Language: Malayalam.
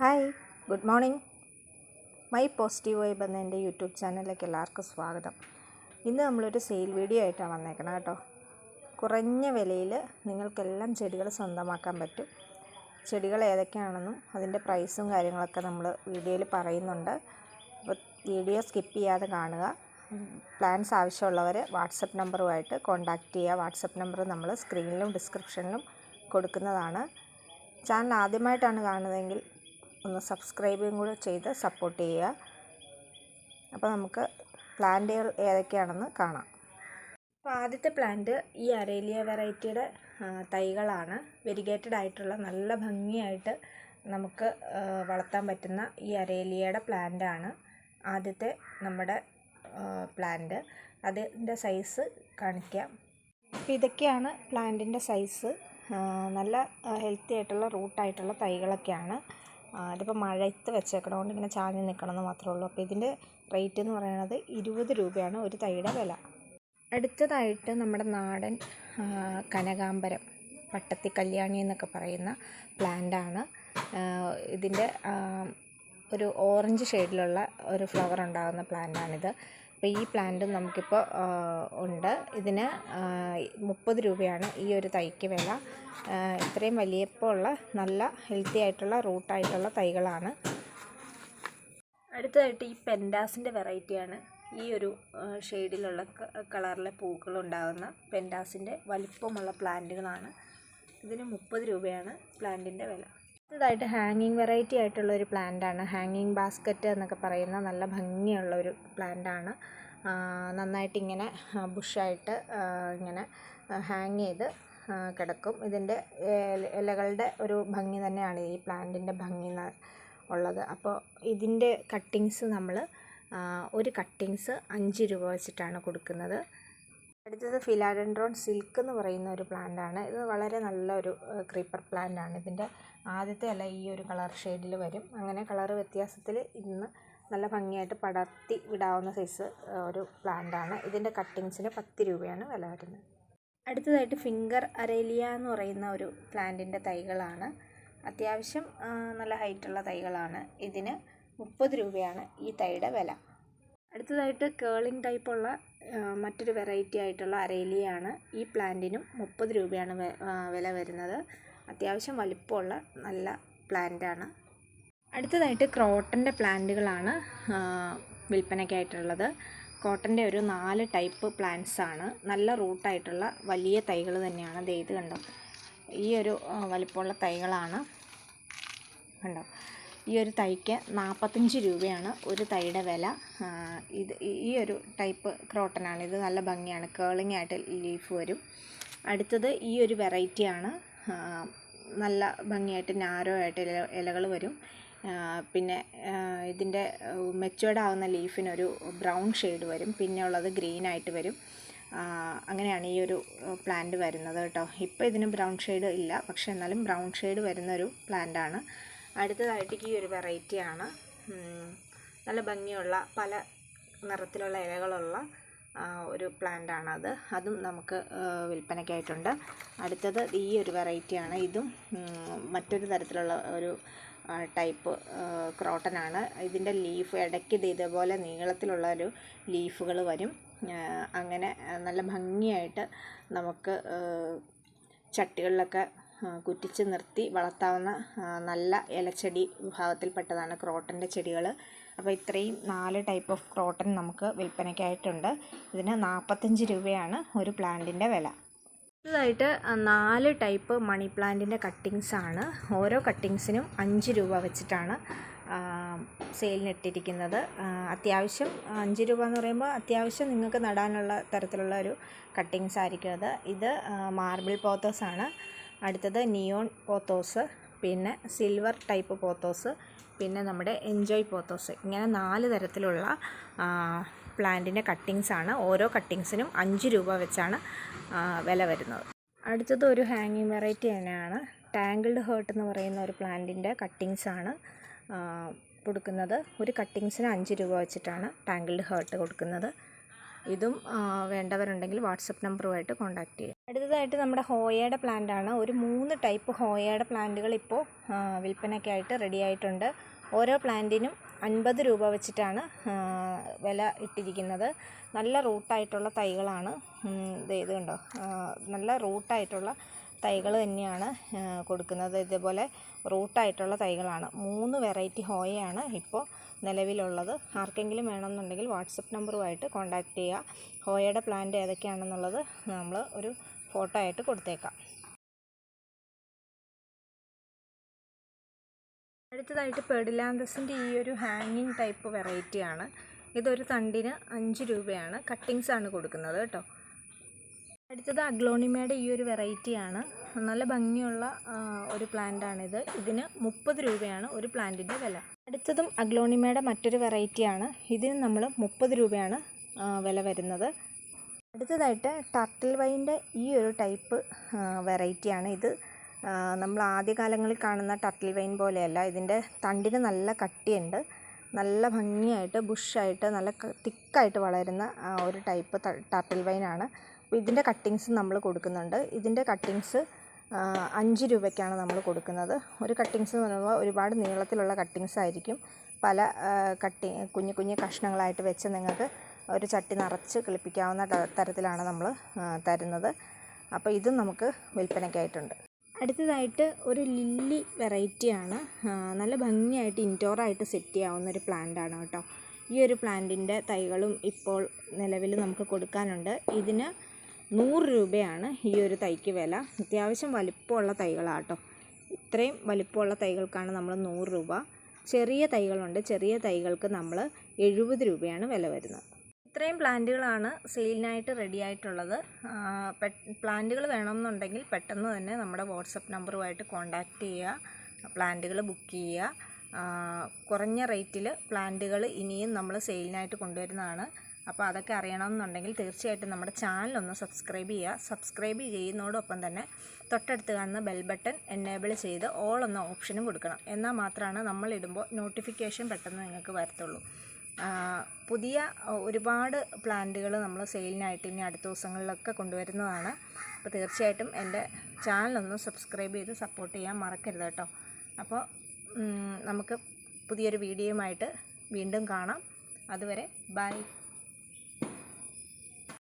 Hi good morning. My positive vibe എന്ന എന്റെ യൂട്യൂബ് ചാനലിലേക്ക് എല്ലാവർക്കും സ്വാഗതം. ഇന്ന് നമ്മളൊരു സെയിൽ വീഡിയോ ആയിട്ടാണ് വന്നേക്കണം കേട്ടോ. കുറഞ്ഞ വിലയിൽ നിങ്ങൾക്കെല്ലാം ചെടികൾ സ്വന്തമാക്കാൻ പറ്റും. ചെടികൾ ഏതൊക്കെയാണെന്നും അതിന്റെ പ്രൈസും കാര്യങ്ങളൊക്കെ നമ്മൾ വീഡിയോയിൽ പറയുന്നുണ്ട്. അപ്പോൾ വീഡിയോ സ്കിപ്പ് ചെയ്യാതെ കാണുക. പ്ലാൻസ് ആവശ്യമുള്ളവർ വാട്സപ്പ് നമ്പറുമായിട്ട് കോൺടാക്റ്റ് ചെയ്യുക. വാട്സപ്പ് നമ്പർ നമ്മൾ സ്ക്രീനിലും ഡിസ്ക്രിപ്ഷനിലും കൊടുക്കുന്നതാണ്. ചാനൽ ആദ്യമായിട്ടാണ് കാണുന്നതെങ്കിൽ ഒന്ന് സബ്സ്ക്രൈബും കൂടെ ചെയ്ത് സപ്പോർട്ട് ചെയ്യുക. അപ്പോൾ നമുക്ക് പ്ലാന്റുകൾ ഏതൊക്കെയാണെന്ന് കാണാം. അപ്പോൾ ആദ്യത്തെ പ്ലാന്റ് ഈ അരേലിയ വെറൈറ്റിയുടെ തൈകളാണ്. വെരിഗേറ്റഡ് ആയിട്ടുള്ള നല്ല ഭംഗിയായിട്ട് നമുക്ക് വളർത്താൻ പറ്റുന്ന ഈ അരേലിയയുടെ പ്ലാന്റാണ് ആദ്യത്തെ നമ്മുടെ പ്ലാന്റ്. അതിന്റെ സൈസ് കാണിക്കാം. അപ്പോൾ ഇതൊക്കെയാണ് പ്ലാന്റിന്റെ സൈസ്. നല്ല ഹെൽത്തി ആയിട്ടുള്ള റൂട്ടായിട്ടുള്ള തൈകളൊക്കെയാണ്. ആ, ഇതിപ്പോൾ മഴയത്ത് വെച്ചേക്കണതുകൊണ്ട് ഇങ്ങനെ ചാഞ്ഞ് നിൽക്കണമെന്ന് മാത്രമേ ഉള്ളൂ. അപ്പോൾ ഇതിന്റെ റേറ്റ് എന്ന് പറയുന്നത് ഇരുപത് രൂപയാണ് ഒരു തൈയുടെ വില. അടുത്തതായിട്ട് നമ്മുടെ നാടൻ കനകാംബരം പട്ടത്തി കല്യാണി എന്നൊക്കെ പറയുന്ന പ്ലാന്റാണ് ഇതിന്റെ ഒരു ഓറഞ്ച് ഷെയ്ഡിലുള്ള ഒരു ഫ്ലവർ ഉണ്ടാകുന്ന പ്ലാന്റാണിത് അപ്പോൾ ഈ പ്ലാന്റ് നമുക്കിപ്പോൾ ഉണ്ട്. ഇതിന് മുപ്പത് രൂപയാണ് ഈ ഒരു തൈക്ക് വില. ഇത്രയും വലിയപ്പോൾ ഉള്ള നല്ല ഹെൽത്തി ആയിട്ടുള്ള റൂട്ടായിട്ടുള്ള തൈകളാണ്. അടുത്തതായിട്ട് ഈ പെൻഡാസിന്റെ വെറൈറ്റിയാണ് ഈ ഒരു ഷെയ്ഡിലുള്ള കളറിലെ പൂക്കൾ ഉണ്ടാകുന്ന പെൻഡാസിന്റെ വലിപ്പമുള്ള പ്ലാന്റുകളാണ്. ഇതിന് മുപ്പത് രൂപയാണ് പ്ലാന്റിന്റെ വില. അടുത്തതായിട്ട് ഹാങ്ങിങ് വെറൈറ്റി ആയിട്ടുള്ള ഒരു പ്ലാന്റാണ് ഹാങ്ങിങ് ബാസ്ക്കറ്റ് എന്നൊക്കെ പറയുന്ന നല്ല ഭംഗിയുള്ള ഒരു പ്ലാന്റാണ് നന്നായിട്ട് ഇങ്ങനെ ബുഷായിട്ട് ഇങ്ങനെ ഹാങ് ചെയ്ത് കിടക്കും. ഇതിന്റെ ഇലകളുടെ ഒരു ഭംഗി തന്നെയാണ് ഈ പ്ലാന്റിന്റെ ഭംഗി ഉള്ളത്. അപ്പോൾ ഇതിന്റെ കട്ടിങ്സ് നമ്മൾ ഒരു കട്ടിങ്സ് അഞ്ച് രൂപ വെച്ചിട്ടാണ് കൊടുക്കുന്നത്. അടുത്തത് ഫിലാഡൻഡ്രോൺ സിൽക്ക് എന്ന് പറയുന്ന ഒരു പ്ലാന്റ് ആണ് ഇത് വളരെ നല്ലൊരു ക്രീപ്പർ പ്ലാന്റ് ആണ് ഇതിന്റെ ആദ്യത്തെ ഇല ഈ ഒരു കളർ ഷെയ്ഡിൽ വരും. അങ്ങനെ കളർ വ്യത്യാസത്തിൽ ഇന്ന് നല്ല ഭംഗിയായിട്ട് പടർത്തി വിടാവുന്ന സൈസ് ഒരു പ്ലാന്റ് ആണ് ഇതിന്റെ കട്ടിങ്സിന് പത്ത് രൂപയാണ് വില വരുന്നത്. അടുത്തതായിട്ട് ഫിംഗർ അരേലിയ എന്ന് പറയുന്ന ഒരു പ്ലാന്റിന്റെ തൈകളാണ്. അത്യാവശ്യം നല്ല ഹൈറ്റുള്ള തൈകളാണ്. ഇതിന് മുപ്പത് രൂപയാണ് ഈ തൈയുടെ വില. അടുത്തതായിട്ട് കേളിംഗ് ടൈപ്പുള്ള മറ്റൊരു വെറൈറ്റി ആയിട്ടുള്ള അരേലിയാണ് ഈ പ്ലാന്റിനും മുപ്പത് രൂപയാണ് വില വരുന്നത്. അത്യാവശ്യം വലിപ്പമുള്ള നല്ല പ്ലാന്റാണ് അടുത്തതായിട്ട് ക്രോട്ടന്റെ പ്ലാന്റുകളാണ് വിൽപ്പനയ്ക്കായിട്ടുള്ളത് കോട്ടന്റെ ഒരു നാല് ടൈപ്പ് പ്ലാന്റ്സ് ആണ്. നല്ല റൂട്ടായിട്ടുള്ള വലിയ തൈകൾ തന്നെയാണ്. ദേ ഇത് കണ്ടോ? ഈ ഒരു വലിപ്പമുള്ള തൈകളാണ്. കണ്ടോ? ഈ ഒരു തൈക്ക് നാൽപ്പത്തഞ്ച് രൂപയാണ് ഒരു തൈയുടെ വില. ഇത് ഈ- ഒരു ടൈപ്പ് ക്രോട്ടനാണ്. ഇത് നല്ല ഭംഗിയാണ്. കേളിംഗ് ആയിട്ട് ലീഫ് വരും. അടുത്തത് ഈ ഒരു വെറൈറ്റിയാണ് നല്ല ഭംഗിയായിട്ട് നാരോ ആയിട്ട് ഇല ഇലകൾ വരും. പിന്നെ ഇതിന്റെ മെച്ചുവേർഡ് ആവുന്ന ലീഫിനൊരു ബ്രൗൺ ഷെയ്ഡ് വരും. പിന്നെ ഉള്ളത് ഗ്രീൻ ആയിട്ട് വരും. അങ്ങനെയാണ് ഈ ഒരു പ്ലാന്റ് വരുന്നത് കേട്ടോ. ഇപ്പോൾ ഇതിന് ബ്രൗൺ ഷെയ്ഡ് ഇല്ല. പക്ഷേ എന്നാലും ബ്രൗൺ ഷെയ്ഡ് വരുന്നൊരു പ്ലാന്റാണ് അടുത്തതായിട്ട് ഈ ഒരു വെറൈറ്റിയാണ്. നല്ല ഭംഗിയുള്ള പല നിറത്തിലുള്ള ഇലകളുള്ള ഒരു പ്ലാന്റാണത്. അത് നമുക്ക് വിൽപ്പനയ്ക്കായിട്ടുണ്ട്. അടുത്തത് ഈ ഒരു വെറൈറ്റിയാണ്. ഇതും മറ്റൊരു തരത്തിലുള്ള ഒരു ടൈപ്പ് ക്രോട്ടനാണ്. ഇതിന്റെ ലീഫ് ഇടയ്ക്ക് ഇത് ഇതേപോലെ നീളത്തിലുള്ള ഒരു ലീഫുകൾ വരും. അങ്ങനെ നല്ല ഭംഗിയായിട്ട് നമുക്ക് ചട്ടികളിലൊക്കെ കുറ്റിച്ച് നിർത്തി വളർത്താവുന്ന നല്ല ഇലച്ചെടി വിഭാഗത്തിൽപ്പെട്ടതാണ് ക്രോട്ടന്റെ ചെടികൾ. അപ്പോൾ ഇത്രയും നാല് ടൈപ്പ് ഓഫ് ക്രോട്ടൺ നമുക്ക് വിൽപ്പനയ്ക്കായിട്ടുണ്ട്. ഇതിന് നാൽപ്പത്തഞ്ച് രൂപയാണ് ഒരു പ്ലാന്റിന്റെ വില. ആ, നാല് ടൈപ്പ് മണി പ്ലാന്റിന്റെ കട്ടിങ്സ് ആണ്. ഓരോ കട്ടിങ്സിനും അഞ്ച് രൂപ വെച്ചിട്ടാണ് സെയിലിനിട്ടിരിക്കുന്നത് അത്യാവശ്യം അഞ്ച് രൂപ എന്ന് പറയുമ്പോൾ അത്യാവശ്യം നിങ്ങൾക്ക് നടാനുള്ള തരത്തിലുള്ള ഒരു കട്ടിങ്സ് ആയിരിക്കും അത്. ഇത് മാർബിൾ പോത്തേഴ്സാണ് അടുത്തത് നിയോൺ പോത്തോസ് പിന്നെ സിൽവർ ടൈപ്പ് പോത്തോസ് പിന്നെ നമ്മുടെ എൻജോയ് പോത്തോസ് ഇങ്ങനെ നാല് തരത്തിലുള്ള പ്ലാന്റിന്റെ കട്ടിങ്സാണ് ഓരോ കട്ടിങ്സിനും അഞ്ച് രൂപ വെച്ചാണ് വില വരുന്നത്. അടുത്തത് ഒരു ഹാങ്ങിങ് വെറൈറ്റി തന്നെയാണ്. ടാങ്കിൾഡ് ഹേർട്ട് എന്ന് പറയുന്ന ഒരു പ്ലാന്റിന്റെ കട്ടിങ്സാണ് കൊടുക്കുന്നത്. ഒരു കട്ടിങ്സിന് അഞ്ച് രൂപ വെച്ചിട്ടാണ് ടാങ്കിൾഡ് ഹേർട്ട് കൊടുക്കുന്നത്. ഇതും വേണ്ടവരുണ്ടെങ്കിൽ വാട്സപ്പ് നമ്പറുമായിട്ട് കോൺടാക്റ്റ് ചെയ്യുക. അടുത്തതായിട്ട് നമ്മുടെ ഹോയയുടെ പ്ലാന്റ് ആണ്. ഒരു മൂന്ന് ടൈപ്പ് ഹോയയുടെ പ്ലാന്റുകൾ ഇപ്പോൾ വിൽപ്പനയ്ക്കായിട്ട് റെഡി ആയിട്ടുണ്ട്. ഓരോ പ്ലാന്റിനും അൻപത് രൂപ വെച്ചിട്ടാണ് വില ഇട്ടിരിക്കുന്നത്. നല്ല റൂട്ടായിട്ടുള്ള തൈകളാണ്. ഇത് കണ്ടോ? നല്ല റൂട്ടായിട്ടുള്ള തൈകൾ തന്നെയാണ് കൊടുക്കുന്നത്. ഇതേപോലെ റൂട്ടായിട്ടുള്ള തൈകളാണ്. മൂന്ന് വെറൈറ്റി ഹോയയാണ് ഇപ്പോൾ നിലവിലുള്ളത്. ആർക്കെങ്കിലും വേണമെന്നുണ്ടെങ്കിൽ വാട്സപ്പ് നമ്പറുമായിട്ട് കോൺടാക്റ്റ് ചെയ്യുക. ഹോയയുടെ പ്ലാന്റ് ഏതൊക്കെയാണെന്നുള്ളത് നമ്മൾ ഒരു ഫോട്ടോ ആയിട്ട് കൊടുത്തേക്കാം. അടുത്തതായിട്ട് പെഡിലാന്തസിന്റെ ഈ ഒരു ഹാങ്ങിങ് ടൈപ്പ് വെറൈറ്റിയാണ് ഇതൊരു തണ്ടിന് അഞ്ച് രൂപയാണ്. കട്ടിങ്സ് ആണ് കൊടുക്കുന്നത് കേട്ടോ. അടുത്തത് അഗ്ലോണിമയുടെ ഈ ഒരു വെറൈറ്റിയാണ് നല്ല ഭംഗിയുള്ള ഒരു പ്ലാന്റാണിത് ഇതിന് മുപ്പത് രൂപയാണ് ഒരു പ്ലാന്റിന്റെ വില. അടുത്തതും അഗ്ലോണിമയുടെ മറ്റൊരു വെറൈറ്റിയാണ് ഇതിന് നമ്മൾ മുപ്പത് രൂപയാണ് വില വരുന്നത്. അടുത്തതായിട്ട് ടർട്ടിൽ വൈന്റെ ഈ ഒരു ടൈപ്പ് വെറൈറ്റിയാണ് ഇത്. നമ്മൾ ആദ്യകാലങ്ങളിൽ കാണുന്ന ടർട്ടിൽ വൈൻ പോലെയല്ല. ഇതിന്റെ തണ്ടിന് നല്ല കട്ടിയുണ്ട്. നല്ല ഭംഗിയായിട്ട് ബുഷായിട്ട് നല്ല തിക്കായിട്ട് വളരുന്ന ഒരു ടൈപ്പ് ടർട്ടിൽ വൈനാണ് അപ്പോൾ ഇതിന്റെ കട്ടിങ്സ് നമ്മൾ കൊടുക്കുന്നുണ്ട്. ഇതിന്റെ കട്ടിങ്സ് അഞ്ച് രൂപയ്ക്കാണ് നമ്മൾ കൊടുക്കുന്നത്. ഒരു കട്ടിങ്സ് എന്ന് പറയുമ്പോൾ ഒരുപാട് നീളത്തിലുള്ള കട്ടിങ്സ് ആയിരിക്കും. പല കട്ടി കുഞ്ഞു കുഞ്ഞു കഷ്ണങ്ങളായിട്ട് വെച്ച് നിങ്ങൾക്ക് ഒരു ചട്ടി നിറച്ച് കിളിപ്പിക്കാവുന്ന തരത്തിലാണ് നമ്മൾ തരുന്നത്. അപ്പോൾ ഇതും നമുക്ക് വിൽപ്പനയ്ക്കായിട്ടുണ്ട്. അടുത്തതായിട്ട് ഒരു ലില്ലി വെറൈറ്റിയാണ്. നല്ല ഭംഗിയായിട്ട് ഇൻഡോറായിട്ട് സെറ്റ് ചെയ്യാവുന്ന ഒരു പ്ലാന്റ് ആണ് കേട്ടോ. ഈ ഒരു പ്ലാന്റിന്റെ തൈകളും ഇപ്പോൾ നിലവിൽ നമുക്ക് കൊടുക്കാനുണ്ട്. ഇതിന് നൂറ് രൂപയാണ് ഈ ഒരു തൈക്ക് വില. അത്യാവശ്യം വലിപ്പമുള്ള തൈകളാണ് കേട്ടോ. ഇത്രയും വലിപ്പമുള്ള തൈകൾക്കാണ് നമ്മൾ നൂറ് രൂപ. ചെറിയ തൈകളുണ്ട്. ചെറിയ തൈകൾക്ക് നമ്മൾ എഴുപത് രൂപയാണ് വില വരുന്നത്. ഇത്രയും പ്ലാന്റുകളാണ് സെയിലിനായിട്ട് റെഡി ആയിട്ടുള്ളത്. പ്ലാന്റുകൾ വേണമെന്നുണ്ടെങ്കിൽ പെട്ടെന്ന് തന്നെ നമ്മുടെ വാട്സപ്പ് നമ്പറുമായിട്ട് കോൺടാക്റ്റ് ചെയ്യുക പ്ലാന്റുകൾ ബുക്ക് ചെയ്യുക. കുറഞ്ഞ റേറ്റിൽ പ്ലാന്റുകൾ ഇനിയും നമ്മൾ സെയിലിനായിട്ട് കൊണ്ടുവരുന്നതാണ്. അപ്പോൾ അതൊക്കെ അറിയണമെന്നുണ്ടെങ്കിൽ തീർച്ചയായിട്ടും നമ്മുടെ ചാനൽ ഒന്ന് സബ്സ്ക്രൈബ് ചെയ്യുക. സബ്സ്ക്രൈബ് ചെയ്യുന്നതോടൊപ്പം തന്നെ തൊട്ടടുത്ത് കാണുന്ന ബെൽ ബട്ടൺ എനേബിൾ ചെയ്ത് ഓൾ എന്ന ഓപ്ഷനും കൊടുക്കണം. എന്നാൽ മാത്രമാണ് നമ്മളിടുമ്പോൾ നോട്ടിഫിക്കേഷൻ പെട്ടെന്ന് നിങ്ങൾക്ക് വരത്തുള്ളൂ. പുതിയ ഒരുപാട് പ്ലാന്റുകൾ നമ്മൾ സെയിലിനായിട്ട് ഇനി അടുത്ത ദിവസങ്ങളിലൊക്കെ കൊണ്ടുവരുന്നതാണ്. അപ്പോൾ തീർച്ചയായിട്ടും എന്റെ ചാനലൊന്ന് സബ്സ്ക്രൈബ് ചെയ്ത് സപ്പോർട്ട് ചെയ്യാൻ മറക്കരുത് കേട്ടോ. അപ്പോൾ നമുക്ക് പുതിയൊരു വീഡിയോയുമായിട്ട് വീണ്ടും കാണാം. അതുവരെ ബൈ.